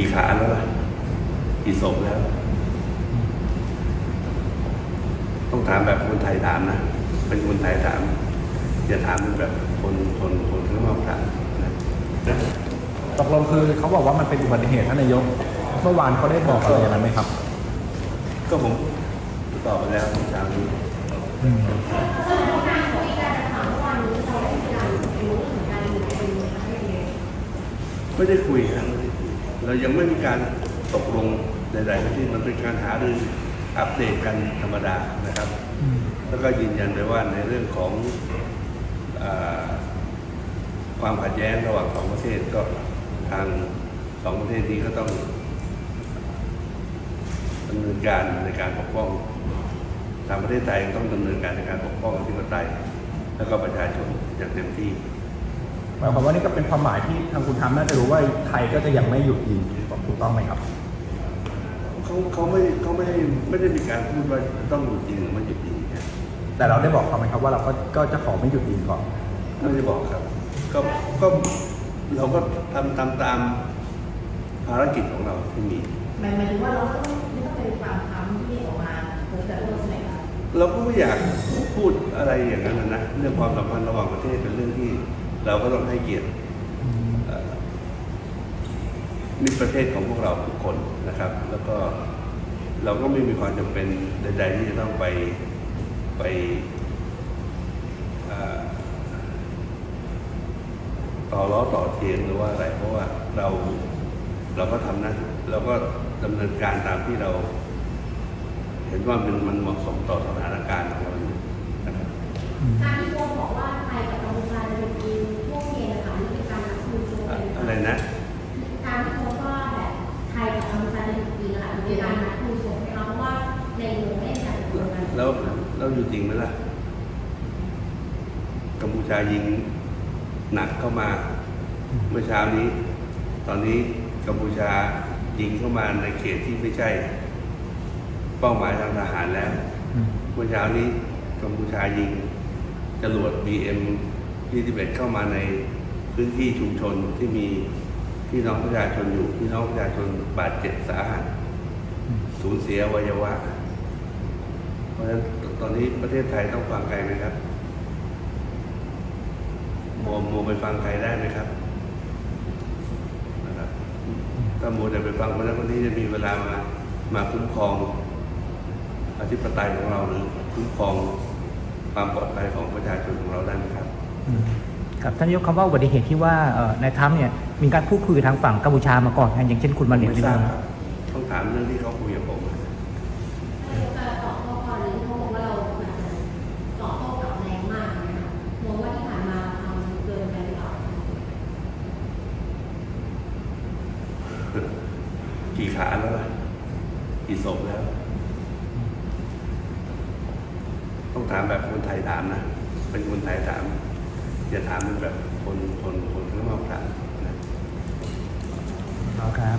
กี่ขาแล้วล่ะกี่ศพแล้ว ต้องถามแบบคนไทยถามนะ เป็นคนไทยถาม อย่าถามแบบคนคนคนข้างนอกถามนะตกลงคือเขาบอกว่ามันเป็นอุบัติเหตุท่านนายก เมื่อวานเขาได้บอกอะไรอย่างนั้นไหมครับ ก็ผมตอบไปแล้วถามดูไม่ได้คุยครับ เรายังไม่มีการตกลงใดๆทั้งที่มันเป็นการหารืออัปเดตกันธรรมดานะครับอืมแล้วก็ยืนยันไปว่าในเรื่องของอาความขัดแย้งระหว่างสองประเทศก็ทางสองประเทศนี้ก็ต้องดำเนินการในการปกป้องทางประเทศไทยก็ต้องดำเนินการในการปกป้องอธิปไตยแล้วก็ประชาชนอย่างเต็มที่ หมายความว่านี่ก็เป็นความหมายที่ทางคุณทำน่าจะรู้ว่าไทยก็จะยังไม่หยุดยิงถูกต้องไหมครับเขาเขาไม่เขาไม่ได้ไม่ได้มีการพูดว่าต้องหยุดยิงหรือไม่หยุดยิงนะแต่เราได้บอกเขาไหมครับว่าเราก็ก็จะขอไม่หยุดยิงก่อนไม่ได้บอกครับ ก็ก็เราก็ทำตามตามภารกิจของเราที่มีหมายหมายถึงว่าเราก็ต้องไม่ต้องไปฟังคำที่ออกมาเผยแพร่โลกใช่ไหมคะเราก็ไม่อยากพูดอะไรอย่างนั้นนะนะเรื่องความสัมพันธ์ระหว่างประเทศเป็นเรื่องที่ เราก็ต้องให้เกียรติเอ่ประเทศของพวกเราทุกคนนะครับ แล้วก็เราก็ไม่มีความจำเป็นใดๆที่จะต้องไปไปต่อล้อต่อเทียงหรือว่าอะไร เพราะว่าเราเราก็ทำหนะเราก็ดำเนินการตามที่เรา เห็นว่ามันมันเหมาะสมต่อสถานการณ์ของเราอยู่นะครับการที่โค้ชบอกว่า เป็นการนัดคุยโชว์นะคะเพราะว่าในวงเล่นกันตรงกันแล้วแล้วอยู่จริงไหมล่ะกัมพูชายิงหนักเข้ามา เมื่อเช้านี้ ตอนนี้กัมพูชายิงเข้ามาในเขตที่ไม่ใช่ เป้าหมายทางทหารแล้วอืมเมื่อเช้านี้กัมพูชายิงจรวด BM 21เข้ามาในพื้นที่ชุมชนที่มีพี่น้องประชาชนอยู่พี่น้องประชาชนบาดเจ็บสาหัสอืม สูญเสียอวัยวะ เพราะฉะนั้นตอนนี้ประเทศไทยต้องฟังใครไหมครับโมโมไปฟังใครได้ไหมครับนะครับถ้าโมจะไปฟังคนนั้นคนนี้จะมีเวลามามาคุ้มครองอธิปไตยของเราหรือคุ้มครองความปลอดภัยของประชาชนของเราได้ไหมครับอืมครับท่านนายกคำว่าอุบัติเหตุที่ว่าเอ่อนายทรัมป์เนี่ยมีการพูดคุยกับทางฝั่งกัมพูชามาก่อนนะอย่างเช่นคุณมาเนียไม่ดิทราบนครับต้องถามเรื่องที่เขาคุยกับผม นายกจะตอบโต้กรณีที่เขาบอกว่าเราแบบตอบโต้กลับแรงมากนะคะมองว่าที่ผ่านมาทำเกินไปหรือเปล่า กี่ขาแล้วล่ะกี่ศพแล้ว ต้องถามแบบคนไทยถามนะ เป็นคนไทยถาม อย่าถามเป็นแบบคนคนคนข้างนอกถามนะครับ